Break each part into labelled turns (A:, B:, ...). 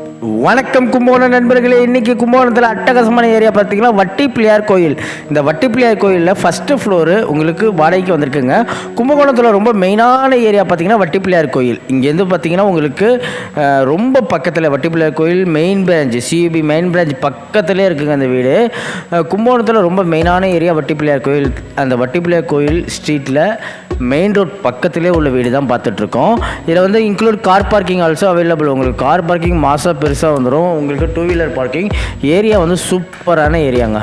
A: வணக்கம் கும்பகோணம் நண்பர்களே இன்றைக்கி கும்பகோணத்தில் அட்டகாசமான ஏரியா பார்த்தீங்கன்னா வட்டி பிள்ளையார் கோயில். இந்த வட்டி பிள்ளையார் கோயிலில் ஃபஸ்ட்டு ஃப்ளோரு உங்களுக்கு வாடகைக்கு வந்திருக்குங்க. கும்பகோணத்தில் ரொம்ப மெயினான ஏரியா பார்த்தீங்கன்னா வட்டி பிள்ளையார் கோயில். இங்கேருந்து பார்த்தீங்கன்னா உங்களுக்கு ரொம்ப பக்கத்தில் வட்டி பிள்ளையார் கோயில் main branch CUB main branch பக்கத்துலேயே இருக்குங்க அந்த வீடு. கும்பகோணத்தில் ரொம்ப மெயினான ஏரியா வட்டி பிள்ளையார் கோயில். அந்த வட்டி பிள்ளையார் கோயில் ஸ்ட்ரீட்டில் மெயின் ரோட் பக்கத்திலே உள்ள வீடு தான் பார்த்துட்ருக்கோம் இதில் வந்து include car parking also available உங்களுக்கு கார் பார்க்கிங் மாதம் பெருசாக வந்துடும் உங்களுக்கு டூ வீலர் பார்க்கிங் ஏரியா வந்து சூப்பரான ஏரியாங்க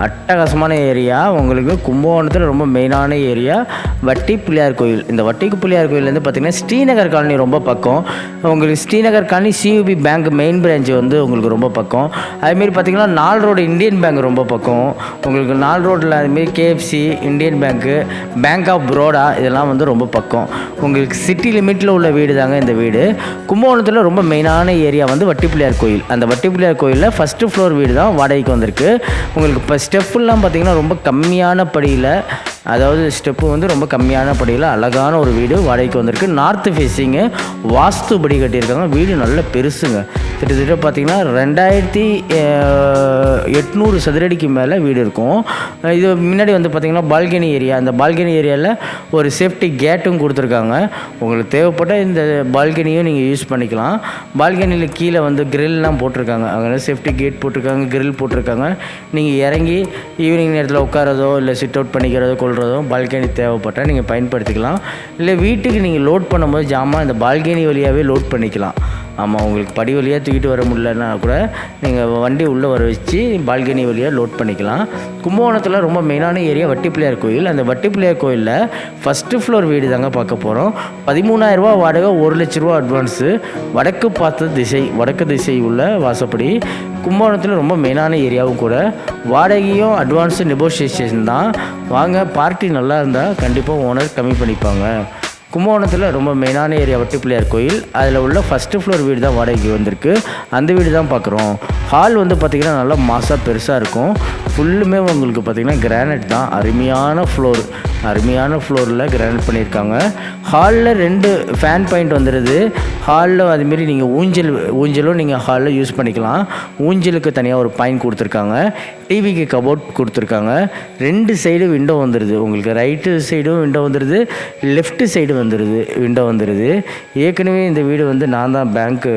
A: அட்டகாசமான ஏரியா. உங்களுக்கு கும்பகோணத்தில் ரொம்ப மெயினான ஏரியா. வட்டி பிள்ளையார் கோயில். இந்த வட்டி பிள்ளையார் கோயிலேருந்து பார்த்தீங்கன்னா ஸ்ரீநகர் காலனி ரொம்ப பக்கம். உங்களுக்கு Srinagar colony CUB bank main branch வந்து உங்களுக்கு ரொம்ப பக்கம். அதுமாரி பார்த்தீங்கன்னா நால் ரோடு இந்தியன் பேங்க் ரொம்ப பக்கம். உங்களுக்கு நால் ரோட்டில் அதுமாரி KFC Indian bank bank of Baroda இதெல்லாம் வந்து ரொம்ப பக்கம். உங்களுக்கு சிட்டி லிமிட்டில் உள்ள வீடு தாங்க இந்த வீடு. கும்பகோணத்தில் ரொம்ப மெயினான ஏரியா வந்து வட்டி பிள்ளையார் கோயில். அந்த வட்டி பிள்ளையார் கோயிலில் ஃபஸ்ட்டு ஃப்ளோர் வீடு தான் வாடகைக்கு வந்திருக்கு. உங்களுக்கு ஃபஸ்ட் ஸ்டெப்புலாம் பார்த்தீங்கன்னா ரொம்ப கம்மியான படியில் அதாவது ஸ்டெப்பு வந்து ரொம்ப கம்மியான படியில் அழகான ஒரு வீடு வாடகைக்கு வந்திருக்கு. நார்த்து ஃபேஸிங்கு வாஸ்துபடி கட்டியிருக்காங்க. வீடு நல்ல பெருசுங்க. கிட்டத்தட்ட பார்த்தீங்கன்னா ரெண்டாயிரத்தி எட்நூறு சதுரடிக்கு மேலே வீடு இருக்கும். இது முன்னாடி வந்து பார்த்தீங்கன்னா பால்கனி ஏரியா. அந்த பால்கனி ஏரியாவில் ஒரு சேஃப்டி கேட்டும் கொடுத்துருக்காங்க. உங்களுக்கு தேவைப்பட்ட இந்த பால்கனியும் நீங்கள் யூஸ் பண்ணிக்கலாம். பால்கனியில் கீழே வந்து கிரில்லாம் போட்டிருக்காங்க. அங்கே சேஃப்டி கேட் போட்டிருக்காங்க கிரில் போட்டிருக்காங்க. நீங்கள் இறங்கி ஈவினிங் நேரத்தில் உட்காரதோ இல்லை சிட் அவுட் பண்ணிக்கிறதோ கொள்கிறதோ பால்கனி தேவைப்பட்டால் நீங்கள் பயன்படுத்திக்கலாம். இல்லை வீட்டுக்கு நீங்கள் லோட் பண்ணும்போது ஜாமான் இந்த பால்கனி வழியாகவே லோட் பண்ணிக்கலாம். ஆமாம் உங்களுக்கு படி வழியாக தூக்கிட்டு வர முடியலன்னா கூட நீங்கள் வண்டி உள்ளே வர வச்சு பால்கனி வழியாக லோட் பண்ணிக்கலாம். கும்பகோணத்தில் ரொம்ப மெயினான ஏரியா வட்டிப்பிள்ளையார் கோயில். அந்த வட்டிப்பிள்ளையார் கோயிலில் ஃபஸ்ட்டு ஃப்ளோர் வீடு தாங்க பார்க்க போகிறோம் பதிமூணாயிரரூபா வாடகை ஒரு லட்ச ரூபா அட்வான்ஸு வடக்கு பார்த்த திசை வடக்கு திசை உள்ள வாசப்படி. கும்பகோணத்தில் ரொம்ப மெயினான ஏரியாவும் கூட. வாடகையும் அட்வான்ஸு நெகோஷியேஷன் தான். வாங்க பார்ட்டி நல்லா இருந்தால் கண்டிப்பாக ஓனர் கம்மி பண்ணிப்பாங்க. கும்பகோணத்தில் ரொம்ப மெயினான ஏரியா வட்டிப்பிள்ளையார் கோயில். அதில் உள்ள ஃபஸ்ட்டு ஃப்ளோர் வீடு தான் வாடகைக்கு வந்திருக்கு. அந்த வீடு தான் பார்க்குறோம் ஹால் வந்து பார்த்திங்கன்னா நல்லா மாசாக பெருசாக இருக்கும். ஃபுல்லுமே உங்களுக்கு பார்த்திங்கன்னா கிரானைட் தான். அருமையான ஃப்ளோர் அருமையான ஃப்ளோரில் கிரானைட் பண்ணியிருக்காங்க. ஹாலில் ரெண்டு ஃபேன் பாயிண்ட் வந்துடுது ஹாலில் அதுமாரி நீங்கள் ஊஞ்சல் ஊஞ்சலும் நீங்கள் ஹாலில் யூஸ் பண்ணிக்கலாம். ஊஞ்சலுக்கு தனியாக ஒரு பாயிண்ட் கொடுத்துருக்காங்க. டிவிக்கு கபோர்ட் கொடுத்துருக்காங்க. ரெண்டு சைடு விண்டோ வந்துடுது உங்களுக்கு ரைட்டு சைடும் விண்டோ வந்துடுது லெஃப்ட் சைடு வந்துடுது விண்டோ வந்துடுது ஏற்கனவே இந்த வீடு வந்து நான் தான் பேங்க்கு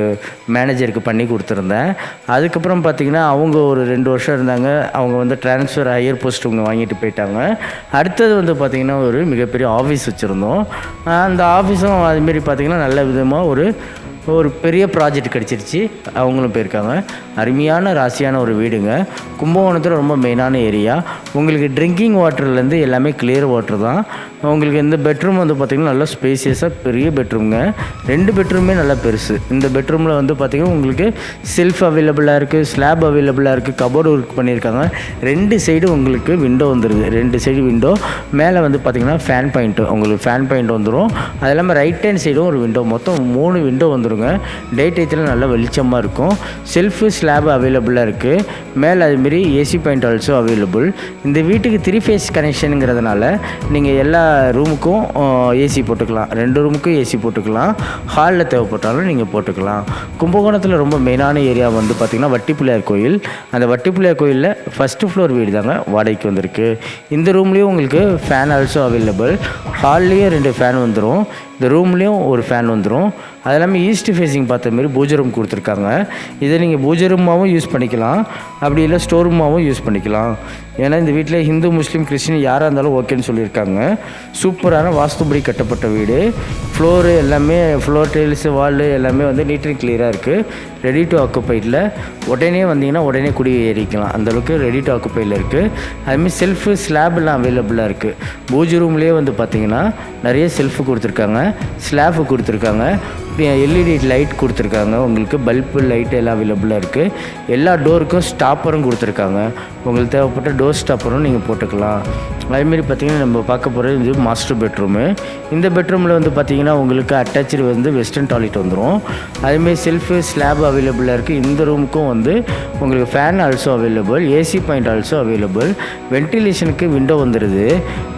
A: மேனேஜருக்கு பண்ணி கொடுத்துருந்தேன். அதுக்கப்புறம் பார்த்தீங்கன்னா அவங்க ஒரு ரெண்டு வருஷம் இருந்தாங்க. அவங்க வந்து ட்ரான்ஸ்ஃபர் ஹையர் போஸ்ட் அவங்க வாங்கிட்டு போயிட்டாங்க. அடுத்தது வந்து பார்த்திங்கன்னா ஒரு மிகப்பெரிய ஆஃபீஸ் வச்சுருந்தோம். அந்த ஆஃபீஸும் அதுமாரி பார்த்திங்கன்னா நல்ல விதமாக ஒரு ஒரு பெரிய ப்ராஜெக்ட் கிடச்சிருச்சு. அவங்களும் போயிருக்காங்க. அருமையான ராசியான ஒரு வீடுங்க. கும்பகோணத்தில் ரொம்ப மெயினான ஏரியா உங்களுக்கு ட்ரிங்கிங் வாட்டர்லேருந்து எல்லாமே கிளியர் வாட்டர் தான். உங்களுக்கு இந்த பெட்ரூம் வந்து பார்த்திங்கன்னா நல்லா ஸ்பேசியஸாக பெரிய பெட்ரூம்ங்க ரெண்டு பெட்ரூமே நல்லா பெருசு. இந்த பெட்ரூமில் வந்து பார்த்திங்கன்னா உங்களுக்கு செல்ஃப் அவைலபிளாக இருக்குது ஸ்லாப் அவைலபிளாக இருக்குது கபோர்டு ஒர்க் பண்ணியிருக்காங்க. ரெண்டு சைடு உங்களுக்கு விண்டோ வந்துடுது ரெண்டு சைடு விண்டோ மேலே வந்து பார்த்திங்கன்னா ஃபேன் பாயிண்ட்டு உங்களுக்கு ஃபேன் பாயிண்ட் வந்துடும் அது இல்லாமல் ரைட் ஹேண்ட் சைடும் ஒரு விண்டோ மொத்தம் மூணு விண்டோ வந்துடும் வந்துருங்க டே டயத்தில் நல்லா வெளிச்சமாக இருக்கும். செல்ஃபு ஸ்லாப் அவைலபிளாக இருக்குது மேலே அதுமாரி ஏசி பாயிண்ட் ஆல்சோ அவைலபிள் இந்த வீட்டுக்கு த்ரீ ஃபேஸ் கனெக்ஷனுங்கிறதுனால நீங்கள் எல்லா ரூமுக்கும் ஏசி போட்டுக்கலாம். ரெண்டு ரூமுக்கும் ஏசி போட்டுக்கலாம். ஹாலில் தேவைப்பட்டாலும் நீங்கள் போட்டுக்கலாம். கும்பகோணத்தில் ரொம்ப மெயினான ஏரியா வந்து பார்த்திங்கன்னா வட்டிப்பிள்ளையார் கோயில். அந்த வட்டிப்பிள்ளையார் கோயிலில் ஃபஸ்ட்டு ஃப்ளோர் வீடு தாங்க வாடகைக்கு வந்திருக்கு. இந்த ரூம்லேயும் உங்களுக்கு ஃபேன் ஆல்சோ அவைலபிள் ஹால்லேயும் ரெண்டு ஃபேன் வந்துடும் இந்த ரூம்லேயும் ஒரு ஃபேன் வந்துடும் அது இல்லாமல் ஈஸ்ட் ஃபேஸிங் பார்த்த மாரி பூஜை ரூம் கொடுத்துருக்காங்க. இதை நீங்கள் பூஜை ரூமாகவும் யூஸ் பண்ணிக்கலாம். அப்படி இல்லை ஸ்டோர் ரூமாகவும் யூஸ் பண்ணிக்கலாம். ஏன்னா இந்த வீட்டில் ஹிந்து முஸ்லீம் கிறிஸ்டின் யாராக இருந்தாலும் ஓகேன்னு சொல்லியிருக்காங்க. சூப்பரான வாஸ்துபடி கட்டப்பட்ட வீடு. ஃப்ளோரு எல்லாமே ஃப்ளோர் டைல்ஸு வாலு எல்லாமே வந்து நீட் அண்ட் கிளியராக இருக்குது ரெடி டு ஆக்குப்பைடில் உடனே வந்தீங்கன்னா உடனே குடி ஏறிக்கலாம். அந்தளவுக்கு ரெடி டு ஆக்குப்பைடில் இருக்குது அதுமாதிரி செல்ஃபு ஸ்லாப்லாம் அவைலபிளாக இருக்குது பூஜை ரூம்லேயே வந்து பார்த்தீங்கன்னா நிறைய செல்ஃபு கொடுத்துருக்காங்க. ஸ்லாப்பு கொடுத்துருக்காங்க. எல்இடி லைட் கொடுத்துருக்காங்க. உங்களுக்கு பல்பு லைட் எல்லாம் அவைலபிளாக இருக்குது எல்லா டோருக்கும் ஸ்டாப்பரும் கொடுத்துருக்காங்க. உங்களுக்கு தேவைப்பட்ட டோர் ஸ்டாப்பரும் நீங்கள் போட்டுக்கலாம். அதேமாரி பார்த்தீங்கன்னா நம்ம பார்க்க போகிறது இது மாஸ்டர் பெட்ரூமு இந்த பெட்ரூமில் வந்து பார்த்தீங்கன்னா உங்களுக்கு அட்டாச்சு வந்து வெஸ்டர்ன் டாய்லெட் வந்துடும் அதேமாரி செல்ஃபு ஸ்லாப் அவைலபிளாக இருக்குது இந்த ரூமுக்கும் வந்து உங்களுக்கு fan also available AC point also available வென்டிலேஷனுக்கு window வந்துடுது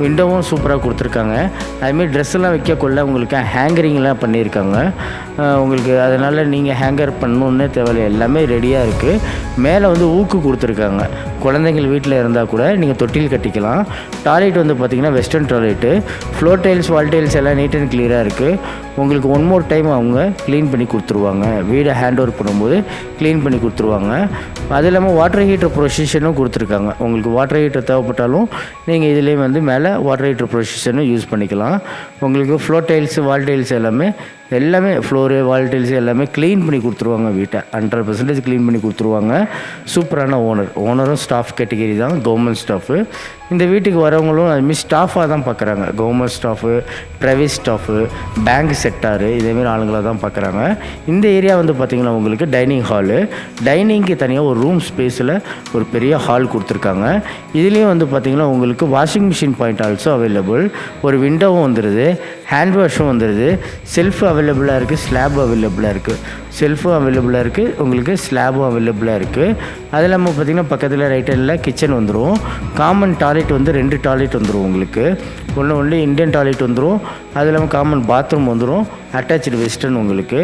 A: விண்டோவும் சூப்பராக கொடுத்துருக்காங்க. அதுமாரி ட்ரெஸ்ஸெல்லாம் வைக்கக்குள்ள உங்களுக்கு ஹேங்கரிங்லாம் பண்ணியிருக்காங்க. உங்களுக்கு அதனால் நீங்கள் ஹேங்கர் பண்ணணுன்னே தேவையில்லை. எல்லாமே ரெடியாக இருக்குது மேலே வந்து ஊக்கு கொடுத்துருக்காங்க. குழந்தைங்கள் வீட்டில் இருந்தால் கூட நீங்கள் தொட்டில் கட்டிக்கலாம். டாய்லெட் வந்து பார்த்தீங்கன்னா western toilet floor tiles wall tiles எல்லாம் நீட் அண்ட் கிளியராக இருக்குது உங்களுக்கு ஒன் மோர் டைம் அவங்க க்ளீன் பண்ணி கொடுத்துருவாங்க. வீடை ஹேண்ட் ஓவர் பண்ணும்போது க்ளீன் பண்ணி கொடுத்துருவாங்க. அது இல்லாமல் வாட்டர் ஹீட்டர் ப்ரொசிஷனும் கொடுத்துருக்காங்க. உங்களுக்கு வாட்டர் ஹீட்டர் தேவைப்பட்டாலும் நீங்கள் இதுலேயும் வந்து மேலே வாட்டர் ஹீட்டர் ப்ரொசிஷனும் யூஸ் பண்ணிக்கலாம். உங்களுக்கு ஃப்ளோர் டைல்ஸ் வால் டைல்ஸ் எல்லாமே எல்லாமே ஃப்ளோரு வால் டைல்ஸ் எல்லாமே க்ளீன் பண்ணி கொடுத்துருவாங்க வீட்டை. ஹண்ட்ரட் பர்சன்டேஜ் க்ளீன் பண்ணி கொடுத்துருவாங்க. சூப்பரான ஓனர் ஓனரும் ஸ்டாஃப் கேட்டகரி தான் கவர்மெண்ட் ஸ்டாஃபு இந்த வீட்டுக்கு வரவங்களும் அதுமாரி ஸ்டாஃபாக தான் பார்க்குறாங்க government staff private staff bank sector இதேமாரி ஆளுங்களாக தான் பார்க்குறாங்க இந்த ஏரியா வந்து பார்த்திங்கன்னா உங்களுக்கு டைனிங் ஹாலு டைனிங்க்கு தனியாக ஒரு ரூம் ஸ்பேஸில் ஒரு பெரிய ஹால் கொடுத்துருக்காங்க. இதுலேயும் வந்து பார்த்திங்கன்னா உங்களுக்கு washing machine point also available ஒரு விண்டோவும் வந்துடுது ஹேண்ட் வாஷும் வந்துடுது செல்ஃப் அவைலபிளாக இருக்குது ஸ்லாப் அவைலபிளாக இருக்குது செல்ஃபும் அவைலபிளாக இருக்குது உங்களுக்கு ஸ்லாபும் அவைலபிளாக இருக்குது அது இல்லாமல் பார்த்திங்கன்னா பக்கத்தில் ரைட் ஹேண்டில் கிச்சன் வந்துடும் காமன் டாய்லெட் வந்து ரெண்டு டாய்லெட் வந்துடும் உங்களுக்கு. ஒன்று ஒன்று இந்தியன் டாய்லெட் வந்துடும் அது இல்லாமல் காமன் பாத்ரூம் வந்துடும் அட்டாச்சு வெஸ்டர்ன் உங்களுக்கு.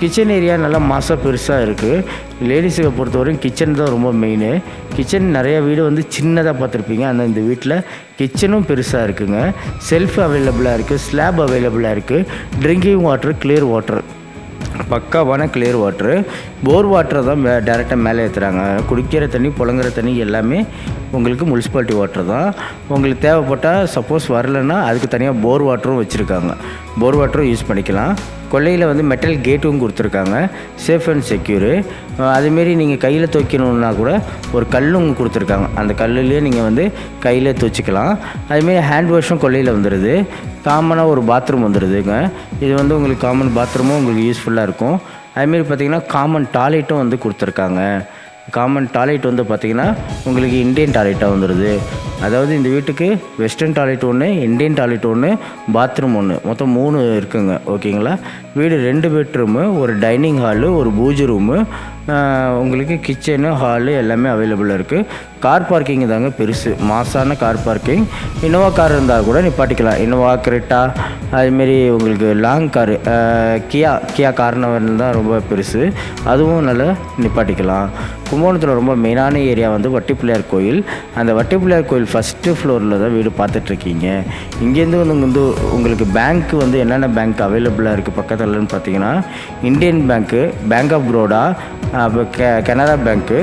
A: கிச்சன் ஏரியா நல்லா மாசாக பெருசாக இருக்குது லேடிஸுக்கு பொறுத்தவரையும் கிச்சன் தான் ரொம்ப மெயின் கிச்சன் நிறையா வீடு வந்து சின்னதாக பார்த்துருப்பீங்க. ஆனால் இந்த வீட்டில் கிச்சனும் பெருசாக இருக்குங்க. செல்ஃப் அவைலபிளாக இருக்குது ஸ்லாப் அவைலபிளாக இருக்குது ட்ரிங்கிங் வாட்டர் கிளியர் வாட்டர் பக்காவான கிளியர் வாட்ரு போர் வாட்டரை தான் மே டேரெக்டாக மேலே ஏற்றுறாங்க குடிக்கிற தண்ணி புழங்குற தண்ணி எல்லாமே உங்களுக்கு முனிசிபாலிட்டி வாட்டர் தான். உங்களுக்கு தேவைப்பட்டால் சப்போஸ் வரலைன்னா அதுக்கு தனியாக போர் வாட்டரும் வச்சுருக்காங்க. போர் வாட்டரும் யூஸ் பண்ணிக்கலாம். கொல்லையில் வந்து மெட்டல் கேட்டும் கொடுத்துருக்காங்க. சேஃப் அண்ட் செக்யூரு அதுமாரி நீங்கள் கையில் துவைக்கணுன்னா கூட ஒரு கல்லும் கொடுத்துருக்காங்க. அந்த கல்லுலேயே நீங்கள் வந்து கையில் துவைச்சிக்கலாம். அதுமாரி ஹேண்ட் வாஷும் கொல்லையில் வந்துடுது காமனாக ஒரு பாத்ரூம் வந்துடுதுங்க இது வந்து உங்களுக்கு காமன் பாத்ரூமும் உங்களுக்கு யூஸ்ஃபுல்லாக இருக்கும். அதுமாரி பார்த்திங்கன்னா காமன் டாய்லெட்டும் வந்து கொடுத்துருக்காங்க. காமன் டாய்லெட் வந்து பார்த்திங்கன்னா உங்களுக்கு இந்தியன் டாய்லெட்டாக வந்துடுது அதாவது இந்த வீட்டுக்கு வெஸ்டர்ன் டாய்லெட் ஒன்று இந்தியன் டாய்லெட் ஒன்று பாத்ரூம் ஒன்று மொத்தம் மூணு இருக்குங்க ஓகேங்களா? வீடு ரெண்டு பெட்ரூமு ஒரு டைனிங் ஹாலு ஒரு பூஜை ரூமு உங்களுக்கு கிச்சனு ஹாலு எல்லாமே அவைலபிளாக இருக்குது கார் பார்க்கிங் தாங்க பெருசு மாசான கார் பார்க்கிங் இனோவா கார் இருந்தால் கூட நிப்பாட்டிக்கலாம். இனோவா கிரெட்டா அதுமாரி உங்களுக்கு லாங் காரு கியா கியா கார்னவர் தான் ரொம்ப பெருசு. அதுவும் நல்லா நிப்பாட்டிக்கலாம். கும்பகோணத்தில் ரொம்ப மெயினான ஏரியா வந்து வட்டிப்பிள்ளையார் கோயில். அந்த வட்டிப்பிள்ளையார் கோயில் ஃபஸ்ட்டு ஃப்ளோரில் தான் வீடு பார்த்துட்ருக்கீங்க. இங்கேருந்து வந்து வந்து உங்களுக்கு பேங்க் வந்து என்னென்ன பேங்க் அவைலபிளாக இருக்குது பக்கத்துலன்னு பார்த்தீங்கன்னா Indian bank bank of Baroda அப்போ கே கனரா பேங்க்கு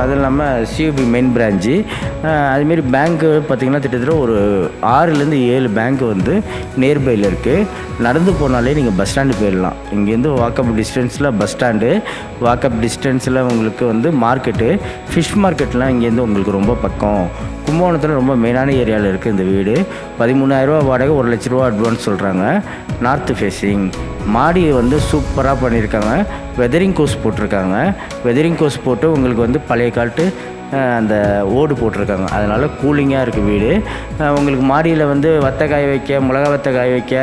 A: அது இல்லாமல் சியூபி மெயின் பிரான்ச்சு அதுமாரி பேங்க்கு பார்த்திங்கன்னா கிட்டத்தட்ட ஒரு ஆறுலேருந்து ஏழு பேங்க் வந்து நியர்பையில் இருக்குது நடந்து போனாலே நீங்கள் பஸ் ஸ்டாண்டு போயிடலாம். இங்கேருந்து வாக்கப் டிஸ்டன்ஸில் பஸ் ஸ்டாண்டு வாக்கப் டிஸ்டன்ஸில் உங்களுக்கு வந்து மார்க்கெட்டு ஃபிஷ் மார்க்கெட்லாம் இங்கேருந்து உங்களுக்கு ரொம்ப பக்கம். கும்பகோணத்தில் ரொம்ப மெயினான ஏரியாவில் இருக்குது இந்த வீடு. பதிமூணாயிரரூவா வாடகை ஒரு லட்ச ரூபா அட்வான்ஸ் சொல்கிறாங்க நார்த்து ஃபேஸிங் மாடி வந்து சூப்பராக பண்ணியிருக்காங்க வெதரிங் கோஸ் போட்டிருக்காங்க. வெதரிங் கோஸ் போட்டு உங்களுக்கு வந்து பழைய காலத்து அந்த ஓடு போட்டிருக்காங்க. அதனால் கூலிங்காக இருக்குது வீடு. உங்களுக்கு மாடியில் வந்து வத்த காய வைக்க மிளகா வத்த காய வைக்க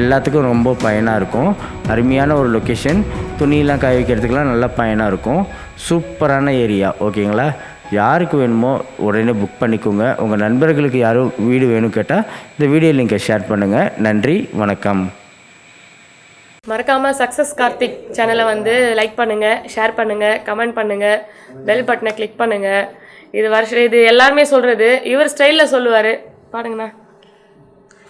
A: எல்லாத்துக்கும் ரொம்ப பயனாக இருக்கும். அருமையான ஒரு லொக்கேஷன் துணியெலாம் காய வைக்கிறதுக்கெலாம் நல்லா பயனாக இருக்கும். சூப்பரான ஏரியா ஓகேங்களா யாருக்கு வேணுமோ உடனே புக் பண்ணிக்கோங்க. உங்கள் நண்பர்களுக்கு யாரும் வீடு வேணும் கேட்டால் இந்த வீடியோ லிங்கை ஷேர் பண்ணுங்கள் நன்றி வணக்கம்.
B: மறக்காமல் சக்ஸஸ் கார்த்திக் சேனலை வந்து லைக் பண்ணுங்கள் ஷேர் பண்ணுங்கள் கமெண்ட் பண்ணுங்கள் பெல் பட்டனை கிளிக் பண்ணுங்கள் இது வருஷம் இது எல்லாருமே சொல்கிறது இவர் ஸ்டைலில் சொல்லுவார். பாருங்கண்ணா